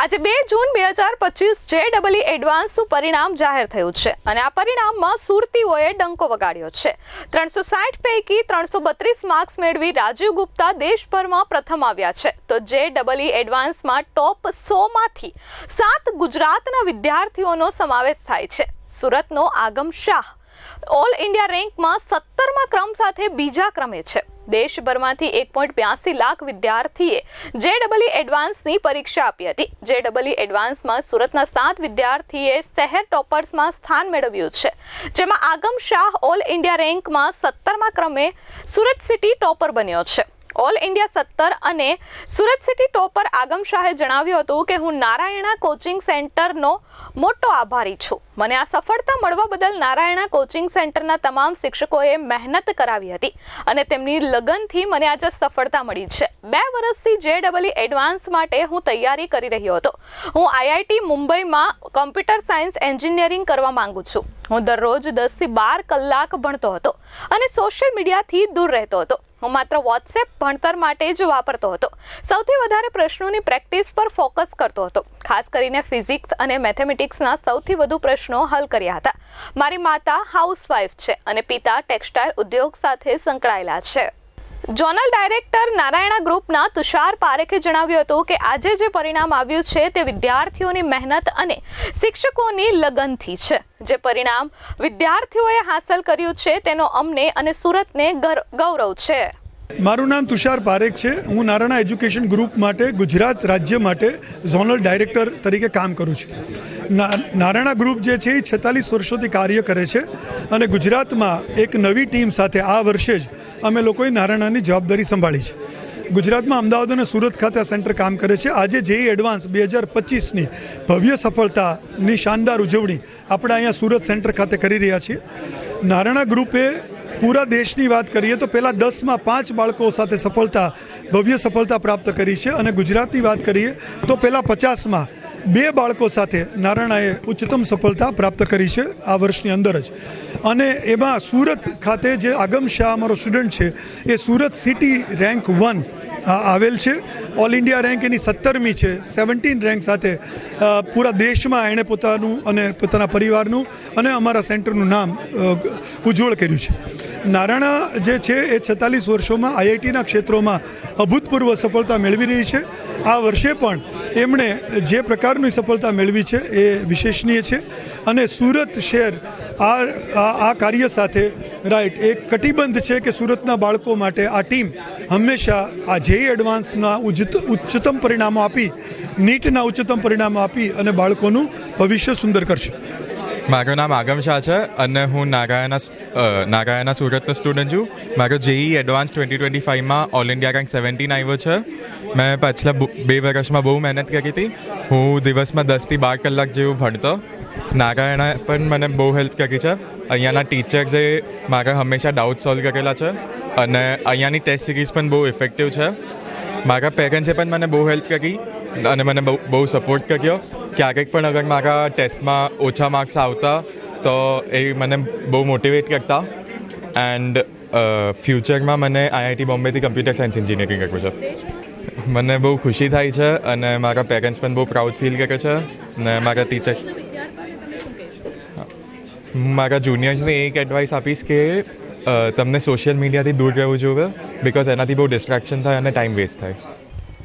આજે બે જૂન બે હજાર પચીસ જે ડબલઈ એડવાન્સનું પરિણામ જાહેર થયું છે અને આ પરિણામમાં સુરતીઓએ ડંકો વગાડ્યો છે. ત્રણસો સાઠ પૈકી ત્રણસો બત્રીસ માર્ક્સ મેળવી રાજીવ ગુપ્તા દેશભરમાં પ્રથમ આવ્યા છે. તો જે ડબલઈ એડવાન્સમાં ટોપ સોમાંથી સાત ગુજરાતના વિદ્યાર્થીઓનો સમાવેશ થાય છે. સુરતનો આગમ શાહ ઓલ ઇન્ડિયા રેન્કમાં સત્તરમા ક્રમ સાથે બીજા ક્રમે છે. દેશભરમાંથી એક પોઈન્ટ બ્યાસી લાખ વિદ્યાર્થીએ જે ડબલઈ એડવાન્સની પરીક્ષા આપી હતી. જે ડબલઈ એડવાન્સમાં સુરતના સાત વિદ્યાર્થીએ શહેર ટોપર્સમાં સ્થાન મેળવ્યું છે. જેમાં આગમ શાહ ઓલ ઇન્ડિયા રેન્કમાં સત્તરમા ક્રમે સુરત સિટી ટોપર બન્યો છે. ઓલ ઇન્ડિયા સત્તર અને સુરત સિટી ટોપર આગમ શાહે જણાવ્યું હતું કે હું નારાયણા કોચિંગ સેન્ટરનો મોટો આભારી છું. મને આ સફળતા મળવા બદલ નારાયણા કોચિંગ સેન્ટરના તમામ શિક્ષકોએ મહેનત કરાવી હતી અને તેમની લગનથી મને આજે સફળતા મળી છે. બે વર્ષથી જે ડબલઈ એડવાન્સ માટે હું તૈયારી કરી રહ્યો હતો. હું આઈઆઈટી મુંબઈમાં કોમ્પ્યુટર સાયન્સ એન્જિનિયરિંગ કરવા માંગુ છું. હું દરરોજ દસથી બાર કલાક ભણતો હતો અને સોશિયલ મીડિયાથી દૂર રહેતો હતો. હું માત્ર વોટ્સએપ ભણતર માટે જ વાપરતો હતો. સૌથી વધારે પ્રશ્નોની પ્રેક્ટિસ પર ફોકસ કરતો હતો. ખાસ કરીને ફિઝિક્સ અને મેથેમેટિક્સના સૌથી વધુ પ્રશ્નો હલ કર્યા હતા. મારી માતા હાઉસવાઈફ છે અને પિતા ટેક્સટાઇલ ઉદ્યોગ સાથે સંકળાયેલા છે. જોનલ ડાયરેક્ટર નારાયણા ગ્રુપના તુષાર પારેખે જણાવ્યું હતું કે આજે જે પરિણામ આવ્યું છે તે વિદ્યાર્થીઓની મહેનત અને શિક્ષકોની લગનથી છે. જે પરિણામ વિદ્યાર્થીઓએ હાંસલ કર્યું છે તેનો અમને અને સુરતને ગર- ગૌરવ છે. મારું નામ તુષાર પારેખ છે. હું નારાયણા એજ્યુકેશન ગ્રુપ માટે, ગુજરાત રાજ્ય માટે ઝોનલ ડાયરેક્ટર તરીકે કામ કરું છું. નારાયણા ગ્રુપ જે છે એ છેતાલીસ વર્ષોથી કાર્ય કરે છે અને ગુજરાતમાં એક નવી ટીમ સાથે આ વર્ષે જ અમે લોકોએ નારાયણાની જવાબદારી સંભાળી છે. ગુજરાતમાં અમદાવાદ અને સુરત ખાતે સેન્ટર કામ કરે છે. આજે જે એડવાન્સ બે હજાર પચીસની ભવ્ય સફળતાની શાનદાર ઉજવણી આપણે અહીંયા સુરત સેન્ટર ખાતે કરી રહ્યા છીએ. નારાયણા ગ્રુપે પૂરા દેશની વાત કરીએ તો પહેલાં દસમાં પાંચ બાળકો સાથે સફળતા, ભવ્ય સફળતા પ્રાપ્ત કરી છે અને ગુજરાતની વાત કરીએ તો પહેલાં પચાસમાં બે બાળકો સાથે નારાયણાએ ઉચ્ચતમ સફળતા પ્રાપ્ત કરી છે આ વર્ષની અંદર જ. અને એમાં સુરત ખાતે જે આગમ શાહ અમારો સ્ટુડન્ટ છે, એ સુરત સિટી રેન્ક વન આવેલ છે. ઓલ ઇન્ડિયા રેન્ક એની સત્તરમી છે. સેવન્ટીન રેન્ક સાથે પૂરા દેશમાં એણે પોતાનું અને પોતાના પરિવારનું અને અમારા સેન્ટરનું નામ ઉજ્જવળ કર્યું છે. નારાયણા જે છે એ છેતાલીસ વર્ષોમાં આઈઆઈટીના ક્ષેત્રોમાં અભૂતપૂર્વ સફળતા મેળવી રહી છે. આ વર્ષે પણ એમણે જે પ્રકારની સફળતા મેળવી છે એ વિશેષનીય છે અને સુરત શહેર આ આ કાર્ય સાથે રાઈટ એક કટિબંધ છે કે સુરતના બાળકો માટે આ ટીમ હંમેશા આ જેઈ એડવાન્સના ઉચ્ચતમ પરિણામો આપી, નીટના ઉચ્ચતમ પરિણામો આપી અને બાળકોનું ભવિષ્ય સુંદર કરશે. મારું નામ આગમ શાહ છે અને હું નારાયણા અ, સુરતનો સ્ટુડન્ટ છું. મારો જેઈ એડવાન્સ ટ્વેન્ટી ટ્વેન્ટી ફાઇવમાં ઓલ ઇન્ડિયા રેન્ક સેવન્ટીન આવ્યો છે. મેં પાછલા બે વર્ષમાં બહુ મહેનત કરી હતી. હું દિવસમાં દસથી બાર કલાક જેવું ભણતો. નાગાયણા પણ મને બહુ હેલ્પ કરી છે. અહીંયાના ટીચર્સે મારા હંમેશા ડાઉટ સોલ્વ કરેલા છે અને અહીંયાની ટેસ્ટ સિરીઝ પણ બહુ ઇફેક્ટિવ છે. મારા પેરેન્ટ્સે પણ મને બહુ હેલ્પ કરી. અને મને બહુ બહુ સપોર્ટ કર્યો ક્યારેક પણ અગર મારા ટેસ્ટમાં ઓછા માર્ક્સ આવતા, તો એ મને બહુ મોટિવેટ કરતા. એન્ડ ફ્યુચરમાં મને આઈઆઈટી બોમ્બેથી કમ્પ્યુટર સાયન્સ એન્જિનિયરિંગ કરવું છે. મને બહુ ખુશી થાય છે અને મારા પેરેન્ટ્સ પણ બહુ પ્રાઉડ ફીલ કરે છે. અને મારા ટીચર્સ મારા જુનિયર્સને એક એડવાઇસ આપીશ કે તમને સોશિયલ મીડિયાથી દૂર રહેવું જોઈએ બિકોઝ એનાથી બહુ ડિસ્ટ્રેક્શન થાય અને ટાઈમ વેસ્ટ થાય.